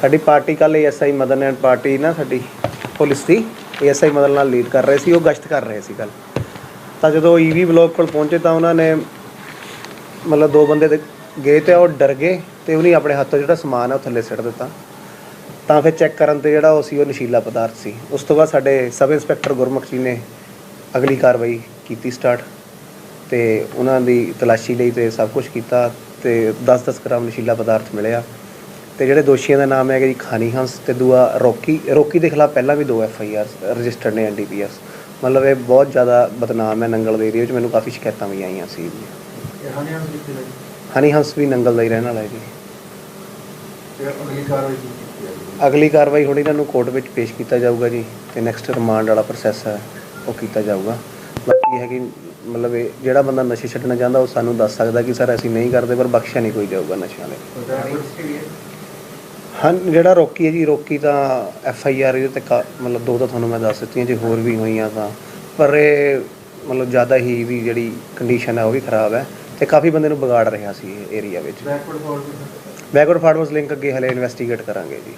ਸਾਡੀ ਪਾਰਟੀ ਕੱਲ SI Madan and party ਨਾ ਸਾਡੀ ਪੁਲਿਸ ਦੀ ਐਸਆਈ ਮਦਨ ਨਾਲ ਲੀਡ ਕਰ ਰਹੇ ਸੀ, ਉਹ ਗਸ਼ਤ ਕਰ ਰਹੇ ਸੀ ਕੱਲ ਤਾਂ ਜਦੋਂ ਈਵੀ ਬਲਾਕ ਕੋਲ ਪਹੁੰਚੇ ਤਾਂ ਉਹਨਾਂ ਨੇ ਮਤਲਬ ਦੋ ਬੰਦੇ ਦੇ ਗਏ ਤੇ ਉਹ ਡਰ ਗਏ ਤੇ ਉਹਨੇ ਆਪਣੇ ਹੱਥੋਂ ਜਿਹੜਾ ਸਮਾਨ ਹੈ ਉਹ ਥੱਲੇ ਸਿੱਟ ਦਿੱਤਾ। ਤਾਂ ਫਿਰ ਚੈੱਕ ਕਰਨ ਤੇ ਜਿਹੜਾ ਉਹ ਸੀ, ਉਹ ਨਸ਼ੀਲਾ ਪਦਾਰਥ ਸੀ। ਉਸ ਤੋਂ ਬਾਅਦ ਸਾਡੇ ਸਬ ਇੰਸਪੈਕਟਰ ਗੁਰਮੁਖ ਜੀ ਨੇ ਅਗਲੀ ਕਾਰਵਾਈ ਕੀਤੀ ਸਟਾਰਟ ਤੇ ਉਹਨਾਂ ਦੀ ਤਲਾਸ਼ੀ ਲਈ ਤੇ ਸਭ ਕੁਝ ਕੀਤਾ ਤੇ 10-10 ਗ੍ਰਾਮ ਨਸ਼ੀਲਾ ਪਦਾਰਥ ਮਿਲਿਆ। ਤੇ ਜਿਹੜੇ ਦੋਸ਼ੀਆਂ ਦਾ ਨਾਮ ਹੈਗਾ ਜੀ ਖਾਨੀ ਹੰਸ ਤੇ ਦੂਆ ਰੋਕੀ। ਰੋਕੀ ਦੇ ਖਿਲਾਫ ਪਹਿਲਾਂ ਵੀ ਦੋ ਐਫ ਆਈ ਆਰ ਰਜਿਸਟਰਡ ਨੇ ਐਨਡੀਪੀਐਸ ਮਤਲਬ ਇਹ ਬਹੁਤ ਜ਼ਿਆਦਾ ਬਦਨਾਮ ਹੈ ਨੰਗਲ ਦੇ ਏਰੀਆ ਵਿੱਚ। ਮੈਨੂੰ ਕਾਫੀ ਸ਼ਿਕਾਇਤਾਂ ਵੀ ਆਈਆਂ ਸੀ। ਲੱਗੀ ਹਨੀ ਹੰਸ ਵੀ ਨੰਗਲ ਦਾ ਹੀ ਰਹਿਣ ਵਾਲਾ ਹੈ ਜੀ। ਅਗਲੀ ਕਾਰਵਾਈ ਅਗਲੀ ਕਾਰਵਾਈ ਹੁਣ ਇਹਨਾਂ ਨੂੰ ਕੋਰਟ ਵਿੱਚ ਪੇਸ਼ ਕੀਤਾ ਜਾਊਗਾ ਜੀ ਤੇ ਨੈਕਸਟ ਰਿਮਾਂਡ ਵਾਲਾ ਪ੍ਰੋਸੈਸ ਹੈ ਉਹ ਕੀਤਾ ਜਾਊਗਾ। ਬਾਕੀ ਹੈ ਕਿ ਮਤਲਬ ਇਹ ਜਿਹੜਾ ਬੰਦਾ ਨਸ਼ੇ ਛੱਡਣਾ ਚਾਹੁੰਦਾ ਉਹ ਸਾਨੂੰ ਦੱਸ ਸਕਦਾ ਕਿ ਸਰ ਅਸੀਂ ਨਹੀਂ ਕਰਦੇ ਪਰ ਬਖਸ਼ਿਆ ਨਹੀਂ ਕੋਈ ਜਾਊਗਾ ਨਸ਼ਿਆਂ ਲਈ ਹਾਂ ਜਿਹੜਾ ਰੋਕੀ ਹੈ ਜੀ ਰੋਕੀ ਤਾਂ ਐਫ ਆਈ ਆਰ ਇਹਦੇ ਤੇ ਕਾ- ਮਤਲਬ ਦੋ ਤਾਂ ਤੁਹਾਨੂੰ ਮੈਂ ਦੱਸ ਦਿੱਤੀਆਂ ਜੇ ਹੋਰ ਵੀ ਹੋਈਆਂ ਤਾਂ। ਪਰ ਇਹ ਮਤਲਬ ਜ਼ਿਆਦਾ ਹੀ ਵੀ ਜਿਹੜੀ ਕੰਡੀਸ਼ਨ ਹੈ ਉਹ ਵੀ ਖਰਾਬ ਹੈ ਤੇ ਕਾਫੀ ਬੰਦੇ ਨੂੰ ਵਿਗਾੜ ਰਿਹਾ ਸੀ ਇਹ ਏਰੀਆ ਵਿੱਚ। ਬੈਕਵਰਡ ਫਾਰਵਰਡ ਲਿੰਕ ਅੱਗੇ ਹਲੇ ਇਨਵੈਸਟੀਗੇਟ ਕਰਾਂਗੇ ਜੀ।